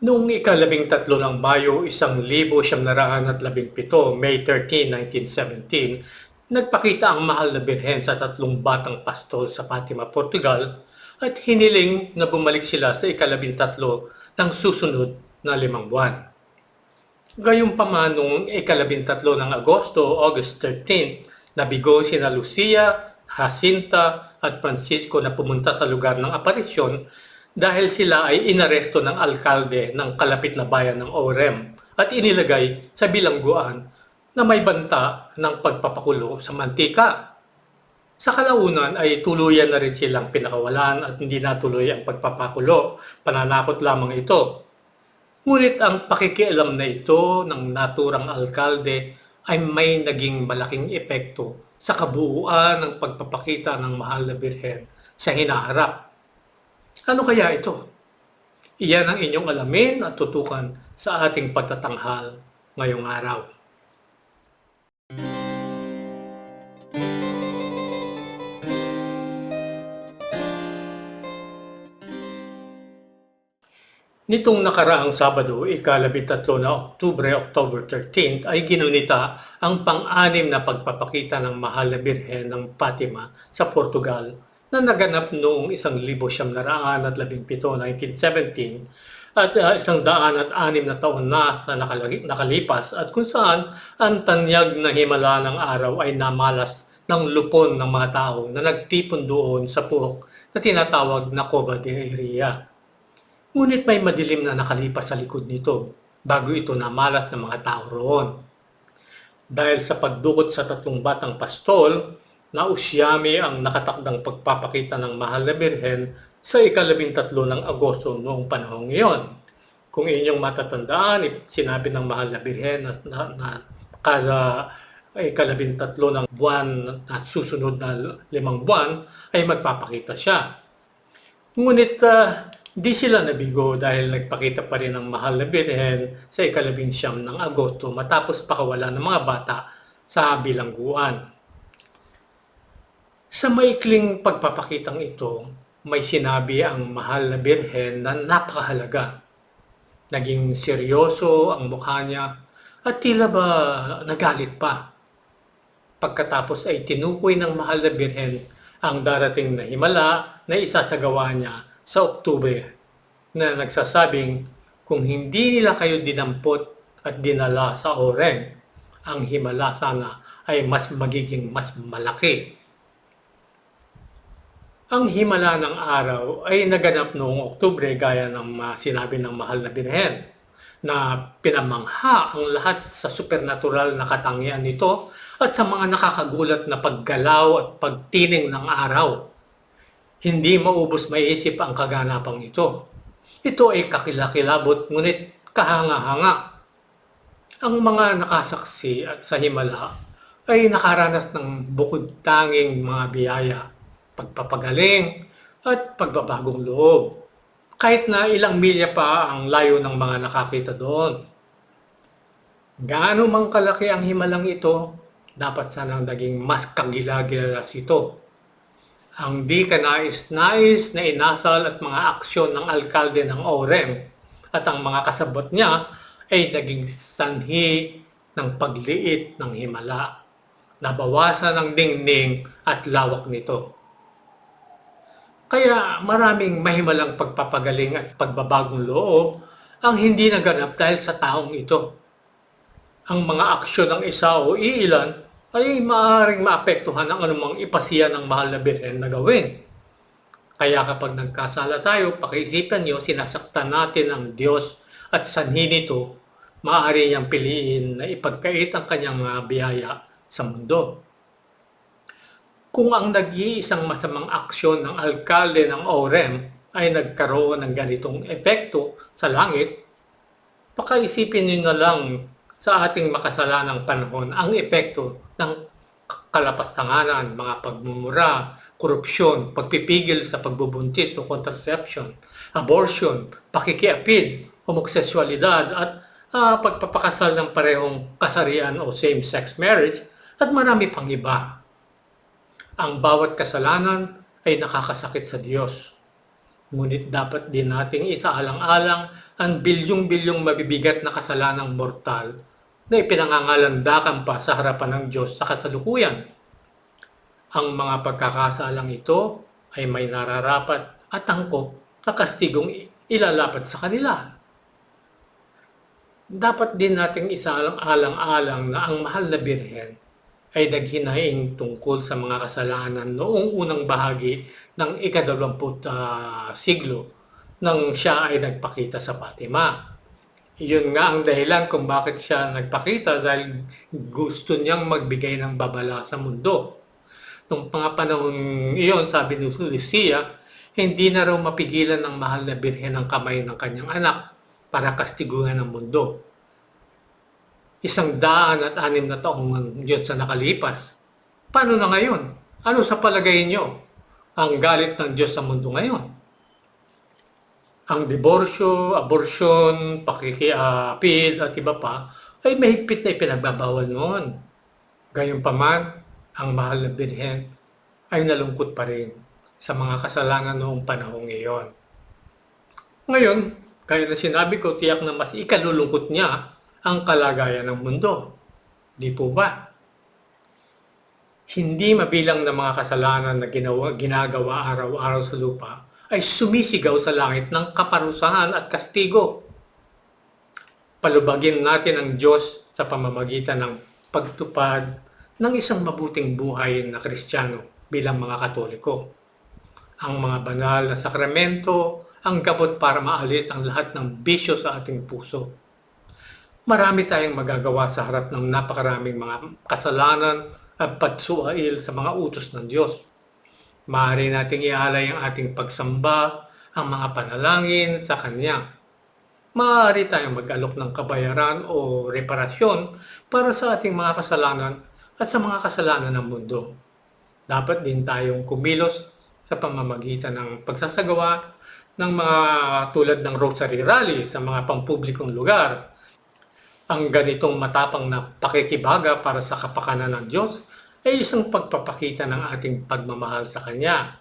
Noong ikalabing tatlo ng Mayo, isang libo siyam naraan at labing pito, May 13, 1917, nagpakita ang mahal na birhen sa tatlong batang pastol sa Fatima, Portugal at hiniling na bumalik sila sa ikalabing tatlo ng susunod na limang buwan. Gayunpaman noong ikalabing tatlo ng Agosto, August 13, nabigo sina Lucia, Jacinta at Francisco na pumunta sa lugar ng aparisyon dahil sila ay inaresto ng alkalde ng kalapit na bayan ng Orem at inilagay sa bilangguan na may banta ng pagpapakulo sa mantika. Sa kalaunan ay tuluyan na rin silang pinakawalan at hindi natuloy ang pagpapakulo. Pananakot lamang ito. Ngunit ang pakikialam na ito ng naturang alkalde ay may naging malaking epekto sa kabuuan ng pagpapakita ng mahal na birhen sa hinaharap. Ano kaya ito? Iyan ang inyong alamin at tutukan sa ating pagtatanghal ngayong araw. Nitong nakaraang Sabado, ikalabitatlo na Oktubre, October 13, ay ginunita ang pang-anim na pagpapakita ng mahal na birhen ng Fatima sa Portugal na naganap noong isang libo siyam na raan at labing pito, 1917, at uh, isang daan at anim na taon na sa nakal- nakalipas at kung saan ang tanyag na himala ng araw ay namalas ng lupon ng mga tao na nagtipon doon sa puok na tinatawag na Cova de Iria. Ngunit may madilim na nakalipas sa likod nito bago ito namalas ng mga tao roon. Dahil sa pagdukot sa tatlong batang pastol, nausyami ang nakatakdang pagpapakita ng mahal na birhen sa ikalabing tatlo ng Agosto noong panahong iyon. Kung inyong matatandaan, sinabi ng mahal na birhen na, na, na kada ikalabing tatlo ng buwan at susunod na limang buwan ay magpapakita siya. Ngunit uh, Di sila nabigo dahil nagpakita pa rin ng mahal na birhen sa ikalabing siyam ng Agosto matapos pakawala ng mga bata sa bilangguan. Sa maikling pagpapakitang ito, may sinabi ang mahal na birhen na napakahalaga. Naging seryoso ang mukha niya at tila ba nagalit pa. Pagkatapos ay tinukoy ng mahal na birhen ang darating na himala na isasagawa niya sa Oktubre na nagsasabing kung hindi nila kayo dinampot at dinala sa Oren, ang himala sana ay mas magiging mas malaki. Ang himala ng araw ay naganap noong Oktubre gaya ng uh, sinabi ng mahal na birhen na pinamangha ang lahat sa supernatural na katangian nito at sa mga nakakagulat na paggalaw at pagtining ng araw hindi maubos maisip ang kaganapang ito. Ito ay kakilakilabot ngunit kahanga-hanga. Ang mga nakasaksi at sa himala ay nakaranas ng bukod tanging mga biyaya, pagpapagaling at pagbabagong loob. Kahit na ilang milya pa ang layo ng mga nakakita doon. Gaano mang kalaki ang himalang ito, dapat sanang naging mas kagilagilas ito ang di kanais-nais na inasal at mga aksyon ng alkalde ng Orem at ang mga kasabot niya ay naging sanhi ng pagliit ng himala. Nabawasan ang dingning at lawak nito. Kaya maraming mahimalang pagpapagaling at pagbabagong loob ang hindi naganap dahil sa taong ito. Ang mga aksyon ng isa o iilan ay maaaring maapektuhan ang anumang ipasiya ng mahal na birhen na gawin. Kaya kapag nagkasala tayo, pakiisipan nyo, sinasaktan natin ang Diyos at sanhi nito, maaari niyang piliin na ipagkait ang kanyang biyaya sa mundo. Kung ang nag-iisang masamang aksyon ng alkalde ng Orem ay nagkaroon ng ganitong epekto sa langit, pakaisipin niyo na lang sa ating makasalanang panahon ang epekto ng kalapastanganan, mga pagmumura, korupsyon, pagpipigil sa pagbubuntis o contraception, abortion, pakikiapid, homoseksualidad at uh, pagpapakasal ng parehong kasarian o same-sex marriage at marami pang iba. Ang bawat kasalanan ay nakakasakit sa Diyos. Ngunit dapat din nating isaalang-alang ang bilyong-bilyong mabibigat na kasalanang mortal na ipinangangalandakan pa sa harapan ng Diyos sa kasalukuyan. Ang mga pagkakasalang ito ay may nararapat at angkop na kastigong ilalapat sa kanila. Dapat din nating isaalang-alang-alang na ang mahal na birhen ay naghinaing tungkol sa mga kasalanan noong unang bahagi ng ikadalawamput uh, siglo nang siya ay nagpakita sa Fatima. Yun nga ang dahilan kung bakit siya nagpakita dahil gusto niyang magbigay ng babala sa mundo. Nung mga panahon iyon, sabi ni Lucia, hindi na raw mapigilan ng mahal na birhen ang kamay ng kanyang anak para kastiguhan ng mundo isang daan at anim na taong yun sa nakalipas. Paano na ngayon? Ano sa palagay nyo ang galit ng Diyos sa mundo ngayon? Ang diborsyo, abortion, pakikiapid at iba pa ay mahigpit na ipinagbabawal noon. Gayunpaman, ang mahal na birhen ay nalungkot pa rin sa mga kasalanan noong panahong iyon. Ngayon, kaya na sinabi ko, tiyak na mas ikalulungkot niya ang kalagayan ng mundo. Di po ba? Hindi mabilang ng mga kasalanan na ginawa, ginagawa araw-araw sa lupa ay sumisigaw sa langit ng kaparusahan at kastigo. Palubagin natin ang Diyos sa pamamagitan ng pagtupad ng isang mabuting buhay na Kristiyano bilang mga Katoliko. Ang mga banal na sakramento ang gamot para maalis ang lahat ng bisyo sa ating puso marami tayong magagawa sa harap ng napakaraming mga kasalanan at pagsuail sa mga utos ng Diyos. Maaari nating ialay ang ating pagsamba, ang mga panalangin sa Kanya. Maaari tayong mag-alok ng kabayaran o reparasyon para sa ating mga kasalanan at sa mga kasalanan ng mundo. Dapat din tayong kumilos sa pamamagitan ng pagsasagawa ng mga tulad ng rosary rally sa mga pampublikong lugar ang ganitong matapang na pakikibaga para sa kapakanan ng Diyos ay isang pagpapakita ng ating pagmamahal sa Kanya.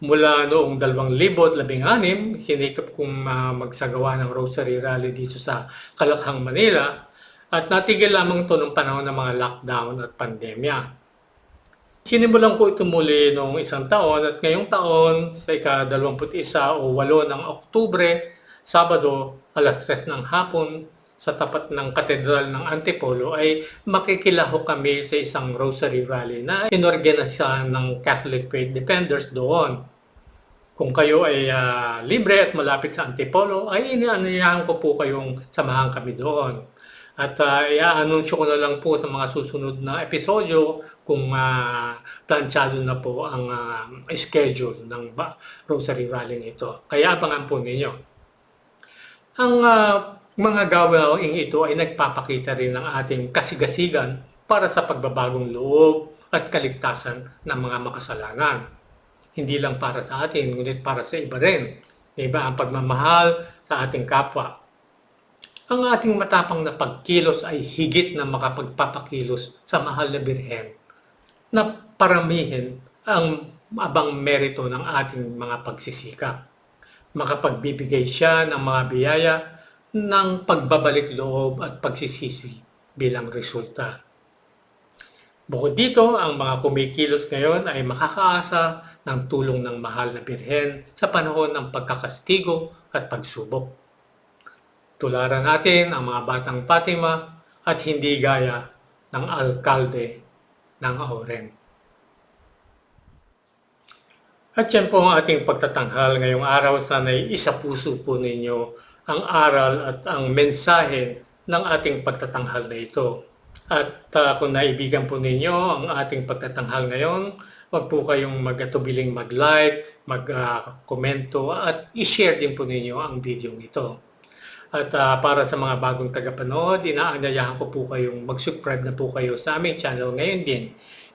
Mula noong 2016, sinikap kong uh, magsagawa ng Rosary Rally dito sa Kalakhang, Manila at natigil lamang ito noong panahon ng mga lockdown at pandemya. Sinimulan ko ito muli noong isang taon at ngayong taon sa ika-21 o 8 ng Oktubre, Sabado, alas 3 ng hapon, sa tapat ng katedral ng Antipolo ay makikilaho kami sa isang rosary rally na inorganisa ng Catholic Faith Defenders doon. Kung kayo ay uh, libre at malapit sa Antipolo, ay inaanayahan ko po kayong samahan kami doon. At uh, i-anunsyo ko na lang po sa mga susunod na episodyo kung uh, planchado na po ang uh, schedule ng Rosary Rally nito. Kaya abangan po ninyo. Ang uh, mga gawaing ito ay nagpapakita rin ng ating kasigasigan para sa pagbabagong loob at kaligtasan ng mga makasalanan. Hindi lang para sa atin, ngunit para sa iba rin. Diba? Ang pagmamahal sa ating kapwa. Ang ating matapang na pagkilos ay higit na makapagpapakilos sa mahal na birhen na paramihin ang abang merito ng ating mga pagsisikap. Makapagbibigay siya ng mga biyaya ng pagbabalik loob at pagsisisi bilang resulta. Bukod dito, ang mga kumikilos ngayon ay makakaasa ng tulong ng mahal na birhen sa panahon ng pagkakastigo at pagsubok. Tularan natin ang mga batang Fatima at hindi gaya ng alkalde ng Auren. At yan po ang ating pagtatanghal ngayong araw. Sana'y isa puso po ninyo ang aral at ang mensahe ng ating pagtatanghal na ito. At uh, kung naibigan po ninyo ang ating pagtatanghal ngayon, wag po kayong magatubiling mag-like, mag-komento uh, at i-share din po ninyo ang video ito. At uh, para sa mga bagong tagapanood, inaanyayahan ko po kayong mag-subscribe na po kayo sa aming channel ngayon din.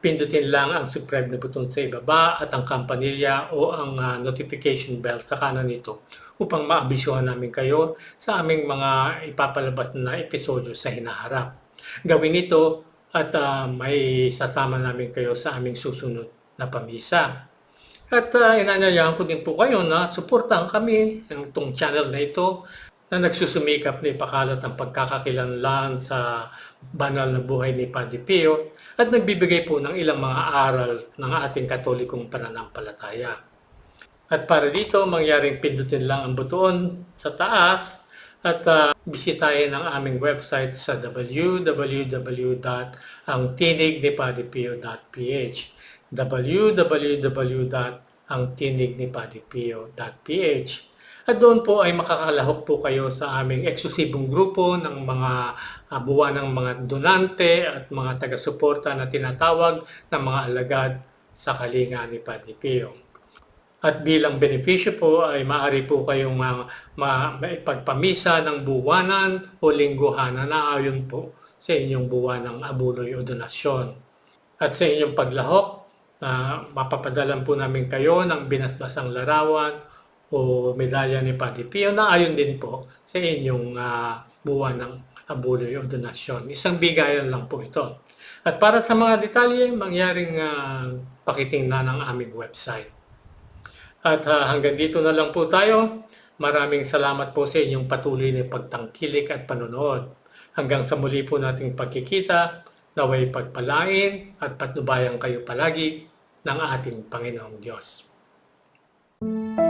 Pindutin lang ang subscribe na button sa ibaba at ang kampanilya o ang uh, notification bell sa kanan nito upang maabisyohan namin kayo sa aming mga ipapalabas na episodyo sa hinaharap. Gawin ito at uh, may sasama namin kayo sa aming susunod na pamisa. At uh, inanyayahan ko din po kayo na suportahan kami ng itong channel na ito na nagsusumikap na ipakalat ang pagkakakilanlan sa banal na buhay ni Padre Pio at nagbibigay po ng ilang mga aral ng ating katolikong pananampalataya. At para dito, mangyaring pindutin lang ang buton sa taas at uh, bisitahin ang aming website sa www.angtinignipadipio.ph www.angtinignipadipio.ph At doon po ay makakalahok po kayo sa aming eksklusibong grupo ng mga uh, buwan ng mga donante at mga taga-suporta na tinatawag ng mga alagad sa kalinga ni Padre Pio. At bilang benepisyo po ay maaari po kayong ma, maipagpamisa ng buwanan o lingguhanan na ayon po sa inyong buwan ng abuloy o donasyon. At sa inyong paglahok, uh, mapapadalan po namin kayo ng binasbasang larawan o medalya ni Padre Pio na ayon din po sa inyong uh, buwan ng abuloy o donasyon. Isang bigayan lang po ito. At para sa mga detalye, mangyaring uh, pakitingnan ng aming website. At uh, hanggang dito na lang po tayo. Maraming salamat po sa inyong patuloy na pagtangkilik at panonood. Hanggang sa muli po nating pagkikita, naway pagpalain at patnubayan kayo palagi ng ating Panginoong Diyos. Thank.